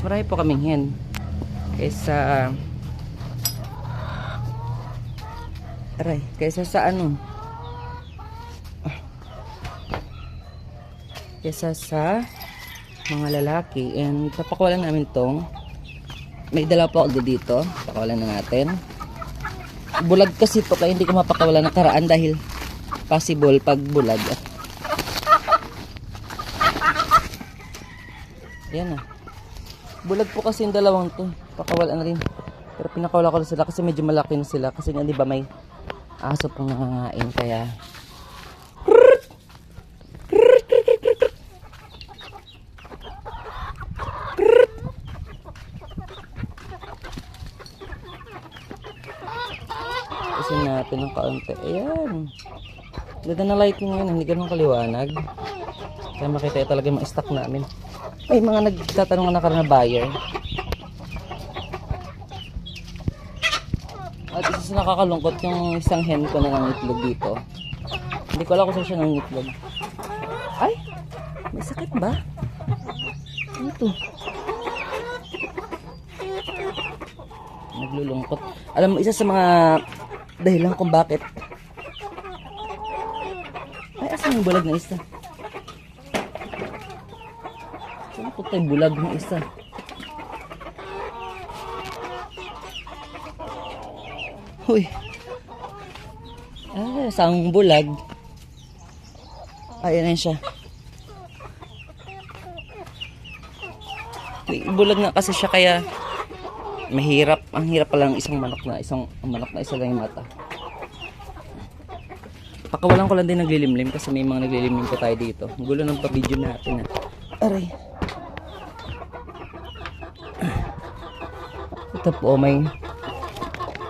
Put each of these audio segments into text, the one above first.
Marami po kaming hen. Kaysa... Aray, kaysa sa ano? Ah. Kaysa sa mga lalaki. And papakawalan namin tong may dala po ako dito. Pakawalan na natin. Bulag kasi to kaya hindi ko mapakawalan ng karaan dahil possible pag bulag. Yan na. Bulag po kasi yung dalawang to. Pakawalan na rin. Pero pinakawala ko na sila kasi medyo malaki na sila. Kasi nga di ba may aso pong nangangain kaya kasi natin ng kaunti. Ayan. Ganda na lighting ngayon. Hindi ganun kaliwanag. Kaya makita talaga yung mga stock namin. Ay, mga nagtatanong na na buyer. At isa sa nakakalungkot yung isang hen ko na nangitlog dito. Hindi ko alam kung saan siya nangitlog. Ay! May sakit ba? Ano to? Naglulungkot. Alam mo, isa sa mga dahilan kung bakit. Ay, asan yung bulag na isa? Tayo bulag na isa? Huy. Ah, isang bulag. Ayan na siya. Bulag na kasi siya kaya mahirap. Ang hirap pala ng isang manok na isang ang manok na isa lang yung mata. Pakawalan ko lang din naglilimlim kasi may mga naglilimlim pa tayo dito. Gulo ng pa-video natin. Ah. Aray. Ito po may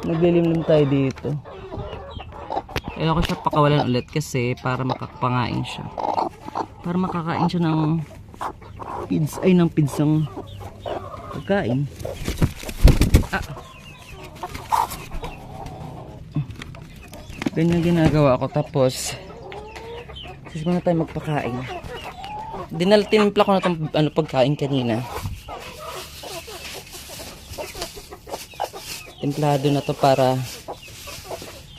naglilimlim tayo dito. Kaya ko siya pakawalan ulit kasi para makapangain siya. Para makakain siya ng pids ay ng pidsang pagkain. Ah. Ganyan ginagawa ko tapos sis muna tayo magpakain. Dinal tinimpla ko na itong ano, pagkain kanina. Templado na to para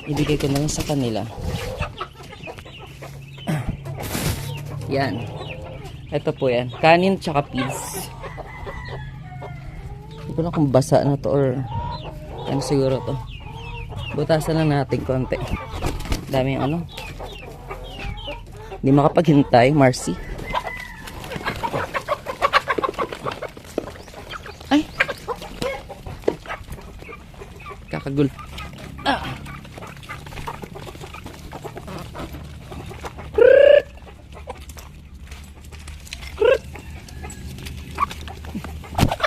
ibigay ko na lang sa kanila. Yan. Ito po yan. Kanin tsaka peas. Hindi ko na kung basa na to or ano siguro to. Butasan lang natin konti. Dami ano. Hindi makapaghintay, Marcy. Kakagul. Ah!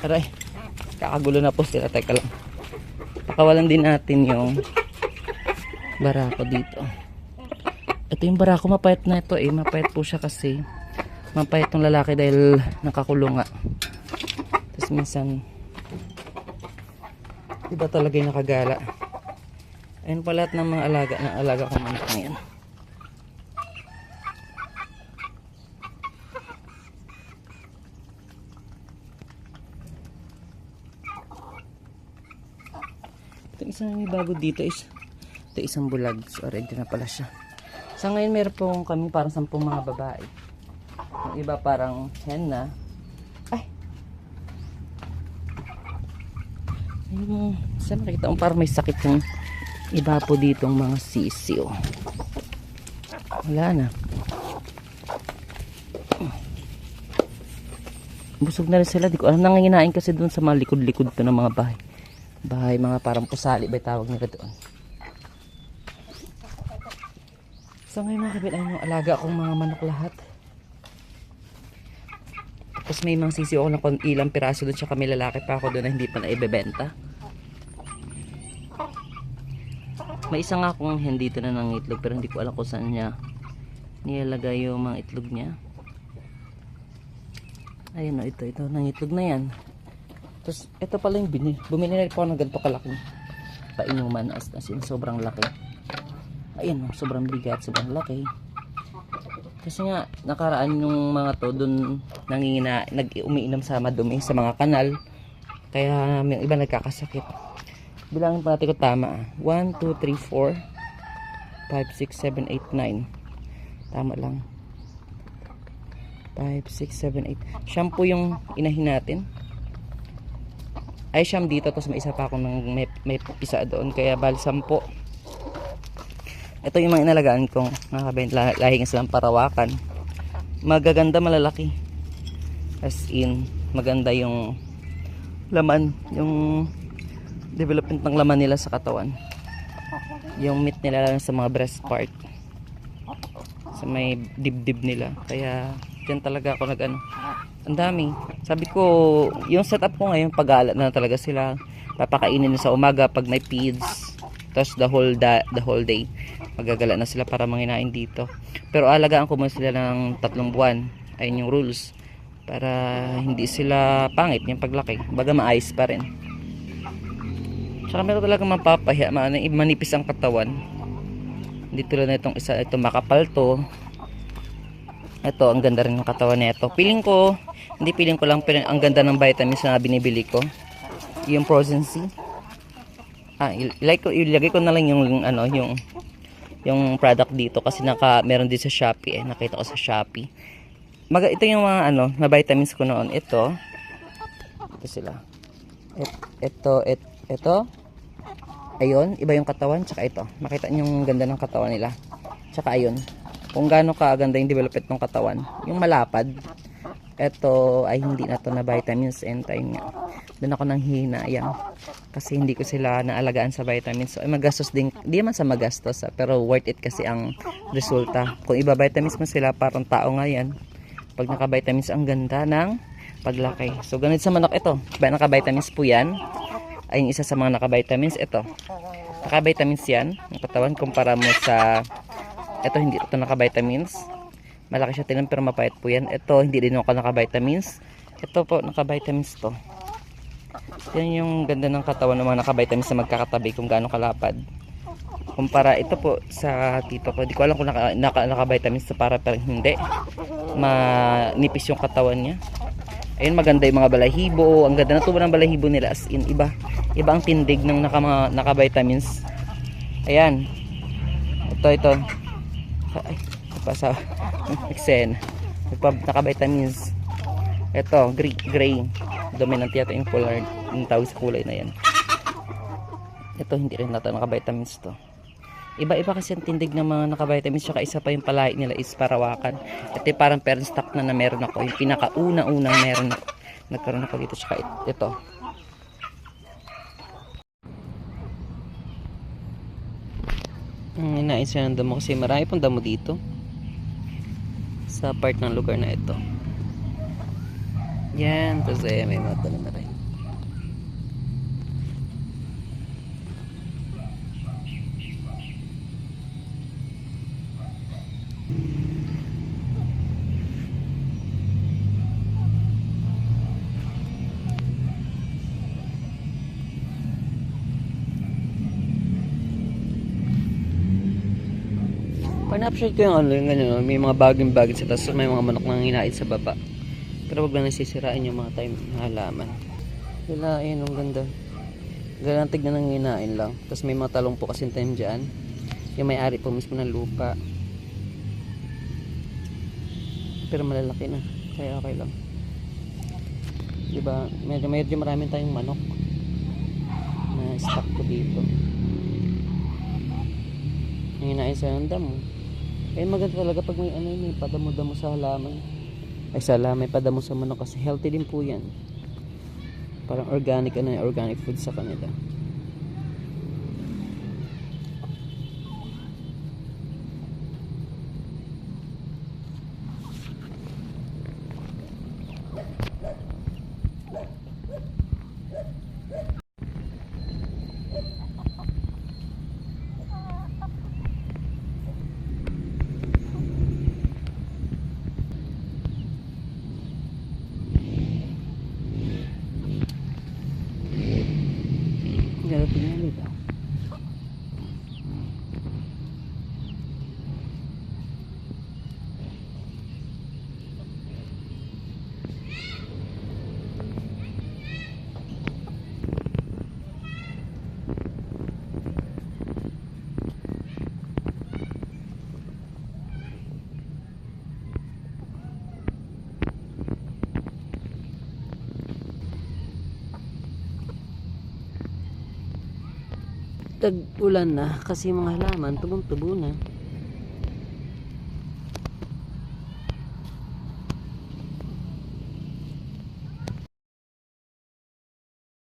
Aray. Kakagulo na po sila. Teka lang. Pakawalan din natin yung barako dito. Ito yung barako. Mapayat na ito eh. Mapayat po siya kasi. Mapayat tong lalaki dahil nakakulong nga. Tapos minsan iba talaga yung nakagala. Ayun pa lahat ng mga alaga na alaga ko manok ngayon. Ito isang may bago dito is ito isang bulag. So ready na pala siya. Sa ngayon meron po kami parang sampung mga babae. Yung iba parang hen na. Ayun, saan nakita ko parang may sakit yung iba po ditong mga sisiyo. Wala na. Busog na rin sila. Di ko alam. Nanginginain kasi doon sa mga likod-likod to ng mga bahay. Bahay, mga parang pusali ba yung tawag nila doon. So ngayon mga kabit, ayun yung alaga akong mga manok lahat. Tapos may sisiyo ako ng kon- ilang piraso doon, tsaka may lalaki pa ako doon na hindi pa na ibebenta. May isa nga akong hen dito na ng itlog pero hindi ko alam kung saan niya nilalagay yung mga itlog niya. Ayun o, ito, ito, ng itlog na yan. Tapos, ito pala yung bini. Bumili na rin po ng ganito kalaking painuman as, as in sobrang laki. Ayun, oh, sobrang bigat, sobrang laki. Kasi nga, nakaraan yung mga to dun nangingina, nag umiinom sa madumi sa mga kanal. Kaya may iba nagkakasakit. Bilangin pa natin ko tama. 1, 2, 3, 4, 5, 6, 7, 8, 9. Tama lang. 5, 6, 7, 8. Shampoo yung inahin natin. Ay, siyam dito. Tapos may isa pa akong ng, may, may isa doon. Kaya bali 10. Ito yung mga inalagaan kong nakabent lahing silang parawakan. Magaganda malalaki. As in, maganda yung laman, yung development ng laman nila sa katawan. Yung meat nila lang sa mga breast part. Sa may dibdib nila. Kaya, dyan talaga ako nag ano. Ang dami. Sabi ko, yung setup ko ngayon, pag na talaga sila. Papakainin sa umaga pag may feeds. Tapos the whole, da, the whole day magagala na sila para manginain dito. Pero alagaan ko muna sila ng tatlong buwan. Ayun yung rules. Para hindi sila pangit yung paglaki. Baga maayos pa rin. Tsaka meron talaga mapapahiya. Man- manipis ang katawan. Hindi tulad na itong isa. Ito makapal to. Ito ang ganda rin ng katawan nito piling ko hindi piling ko lang pero ang ganda ng vitamins na binibili ko. Yung frozen sea. Ah, like ko ilagay ko na lang yung ano yung yung product dito kasi naka meron din sa Shopee eh. Nakita ko sa Shopee. Mag ito yung mga ano, na vitamins ko noon. Ito. Ito sila. Et, ito, et, ito. Ayun, iba yung katawan tsaka ito. Makita niyo yung ganda ng katawan nila. Tsaka ayun. Kung gaano kaaganda yung development ng katawan. Yung malapad. Ito ay hindi na to na vitamins and time nga. Doon ako nang hinayang. Kasi hindi ko sila naalagaan sa vitamins. So, magastos din. Hindi naman sa magastos. ah, pero worth it kasi ang resulta. Kung iba vitamins mo sila, parang tao nga yan. Pag naka-vitamins, ang ganda ng paglaki. So, ganito sa manok ito. Ba, naka-vitamins po yan. Ay, isa sa mga naka-vitamins, ito. Naka-vitamins yan. Ang katawan, kumpara mo sa... Ito, hindi ito naka-vitamins. Malaki siya tinan pero mapait po yan. Ito, hindi din ako naka-vitamins. Ito po, naka-vitamins to. Yan yung ganda ng katawan ng mga naka-vitamins na magkakatabi kung gaano kalapad. Kumpara ito po sa tito ko. Di ko alam kung naka, naka, naka-vitamins to para pero hindi. Manipis yung katawan niya. Ayun maganda yung mga balahibo. Ang ganda na tubo ng balahibo nila as in iba. Iba ang tindig ng naka, mga, naka-vitamins. Ayan. Ito, ito. Ay, pasa. Nagpa- Naka-vitamins. Ito, gray. gray. Dominant yata yung color. Yung tawag sa kulay na yan. Ito, hindi rin natin naka-vitamins to. Iba-iba kasi ang tindig ng mga naka-vitamins. Tsaka isa pa yung palahi nila is parawakan. Ito yung parang parent stock na na meron ako. Yung pinakauna-unang meron ako. Nagkaroon ako dito. Tsaka it- ito. Ang inain siya ng damo kasi marami pong damo dito. Sa part ng lugar na ito. Yan, kasi may mga tanim na rin. Pan-appreciate ko yung ano, yung ganyan, may mga baging-baging sa taas, may mga manok nang hinain sa baba. Pero wag lang nasisirain yung mga time na halaman. Wala, ayun, ang ganda. Ganda tignan ng hinain lang. Tapos may mga talong po kasi time dyan. Yung may-ari po mismo ng lupa. Pero malalaki na. Kaya okay lang. Diba, medyo, medyo marami tayong manok na stock ko dito. Hinain sa ng damo. Eh maganda talaga pag may ano may padamo-damo sa halaman. Ay sa halaman, padamo sa manok kasi healthy din po yan. Parang organic ano, organic food sa kanila. Ganda tingnan dito. Tag-ulan na kasi mga halaman tubong-tubo na.